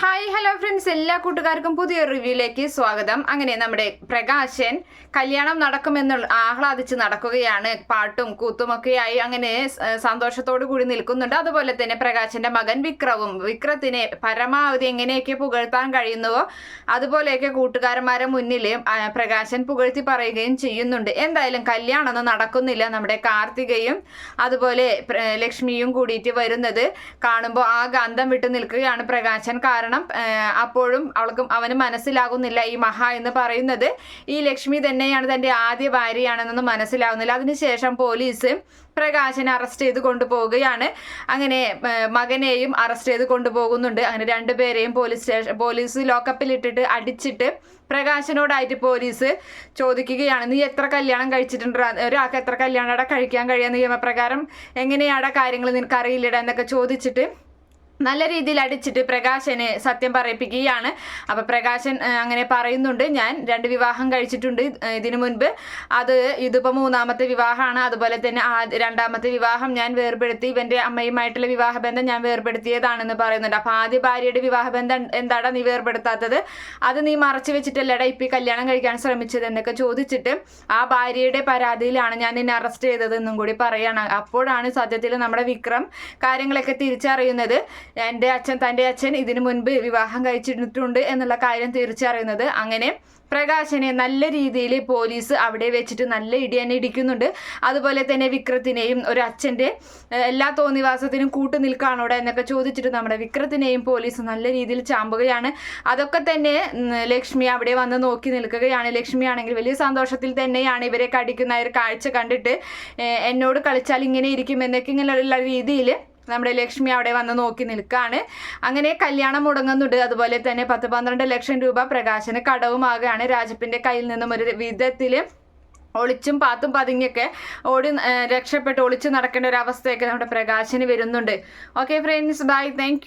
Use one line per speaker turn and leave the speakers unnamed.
Hi hello friends എല്ലാ കൂട്ടുകാർക്കും പുതിയ റിവ്യൂയിലേക്ക് സ്വാഗതം. അങ്ങനെ നമ്മുടെ പ്രകാശൻ കല്യാണം നടക്കുമെന്ന് ആഹ്ലാദിച്ച് നടക്കുകയാണ്. പാട്ടും കൂത്തുമൊക്കെയായി അങ്ങനെ സന്തോഷത്തോടു കൂടി നിൽക്കുന്നുണ്ട്. അതുപോലെ തന്നെ പ്രകാശന്റെ മകൻ വിക്രവും. വിക്രത്തിനെ പരമാവധി എങ്ങനെയൊക്കെ പുകഴ്ത്താൻ കഴിയുന്നുവോ അതുപോലെയൊക്കെ കൂട്ടുകാരന്മാരെ മുന്നിൽ പ്രകാശൻ പുകഴ്ത്തി പറയുകയും ചെയ്യുന്നുണ്ട്. എന്തായാലും കല്യാണം നടക്കുന്നില്ല നമ്മുടെ കാർത്തികയും അതുപോലെ ലക്ഷ്മിയും കൂടിയിട്ട് വരുന്നത് കാണുമ്പോൾ ആ ഗന്ധം വിട്ട് നിൽക്കുകയാണ് പ്രകാശൻ. കാരണം ആ, അപ്പോഴും അവൾക്കും അവന് മനസ്സിലാകുന്നില്ല ഈ മഹ എന്ന് പറയുന്നത്. ഈ ലക്ഷ്മി തന്നെയാണ് തന്റെ ആദ്യ ഭാര്യയാണെന്നൊന്നും മനസ്സിലാകുന്നില്ല അതിനുശേഷം പോലീസ് പ്രകാശനെ അറസ്റ്റ് ചെയ്ത് കൊണ്ടുപോവുകയാണ്. അങ്ങനെ മകനെയും അറസ്റ്റ് ചെയ്ത് കൊണ്ടുപോകുന്നുണ്ട്. അങ്ങനെ രണ്ടുപേരെയും പോലീസ് സ്റ്റേഷൻ പോലീസ് ലോക്കപ്പിലിട്ടിട്ട് അടിച്ചിട്ട് പ്രകാശനോടായിട്ട് പോലീസ് ചോദിക്കുകയാണ് നീ എത്ര കല്യാണം കഴിച്ചിട്ടുണ്ട്? ഒരാൾക്ക് എത്ര കല്യാണം? കഴിക്കാൻ കഴിയുക നിയമപ്രകാരം എങ്ങനെയാടാ കാര്യങ്ങൾ നിനക്ക് അറിയില്ലട എന്നൊക്കെ ചോദിച്ചിട്ട് നല്ല രീതിയിൽ അടിച്ചിട്ട് പ്രകാശന് സത്യം പറയിപ്പിക്കുകയാണ്. അപ്പൊ പ്രകാശൻ അങ്ങനെ പറയുന്നുണ്ട്. ഞാൻ രണ്ട് വിവാഹം കഴിച്ചിട്ടുണ്ട് ഇതിനു മുൻപ്. അത് ഇതിപ്പോ മൂന്നാമത്തെ വിവാഹമാണ്. അതുപോലെ തന്നെ രണ്ടാമത്തെ വിവാഹം ഞാൻ വേർപെടുത്തി. ഇവന്റെ അമ്മയുമായിട്ടുള്ള വിവാഹബന്ധം ഞാൻ വേർപെടുത്തിയതാണെന്ന് പറയുന്നുണ്ട്. അപ്പൊ ആദ്യ ഭാര്യയുടെ വിവാഹബന്ധം എന്താടാ നീ വേർപെടുത്താത്തത്? അത് നീ മറച്ചു വെച്ചിട്ടല്ലടാ ഇപ്പൊ കല്യാണം കഴിക്കാൻ ശ്രമിച്ചത് എന്നൊക്കെ ചോദിച്ചിട്ട് ആ ഭാര്യയുടെ പരാതിയിലാണ് ഞാൻ നിന്നെ അറസ്റ്റ് ചെയ്തതെന്നും കൂടി പറയാണ്. അപ്പോഴാണ് സത്യത്തിൽ നമ്മുടെ വിക്രം കാര്യങ്ങളൊക്കെ തിരിച്ചറിയുന്നത്. എന്റെ അച്ഛൻ തന്റെ അച്ഛൻ ഇതിനു മുൻപ് വിവാഹം കഴിച്ചിട്ടുണ്ട് എന്നുള്ള കാര്യം തിരിച്ചറിയുന്നത് അങ്ങനെ പ്രകാശനെ നല്ല രീതിയിൽ പോലീസ് അവിടെ വെച്ചിട്ട് നല്ല ഇടി തന്നെ ഇടിക്കുന്നുണ്ട്. അതുപോലെ തന്നെ വിക്രത്തിനെയും ഒരു അച്ഛന്റെ എല്ലാ തോന്നിവാസത്തിനും കൂട്ടു നിൽക്കാണോടെ എന്നൊക്കെ ചോദിച്ചിട്ട് നമ്മുടെ വിക്രത്തിനെയും പോലീസ് നല്ല രീതിയിൽ ചാമ്പുകയാണ്. അതൊക്കെ തന്നെ ലക്ഷ്മി അവിടെ വന്ന് നോക്കി നിൽക്കുകയാണ്. ലക്ഷ്മി ആണെങ്കിൽ വലിയ സന്തോഷത്തിൽ തന്നെയാണ് ഇവരെ കടിക്കുന്ന ഒരു കാഴ്ച കണ്ടിട്ട് എന്നോട് കളിച്ചാൽ ഇങ്ങനെ ഇരിക്കും എന്നൊക്കെ ഇങ്ങനെയുള്ള രീതിയിൽ നമ്മുടെ ലക്ഷ്മി അവിടെ വന്ന് നോക്കി നിൽക്കുകയാണ് അങ്ങനെ കല്യാണം മുടങ്ങുന്നുണ്ട്. അതുപോലെ തന്നെ പത്ത് പന്ത്രണ്ട് ലക്ഷം രൂപ പ്രകാശന് കടവുമാകുകയാണ് രാജപ്പിന്റെ കയ്യിൽ നിന്നും ഒരു വിധത്തിൽ ഒളിച്ചും പാത്തും പതുങ്ങിയൊക്കെ ഓടി രക്ഷപ്പെട്ട് ഒളിച്ചു നടക്കേണ്ട ഒരു അവസ്ഥയൊക്കെ നമ്മുടെ പ്രകാശന് വരുന്നുണ്ട്. Okay friends bye thank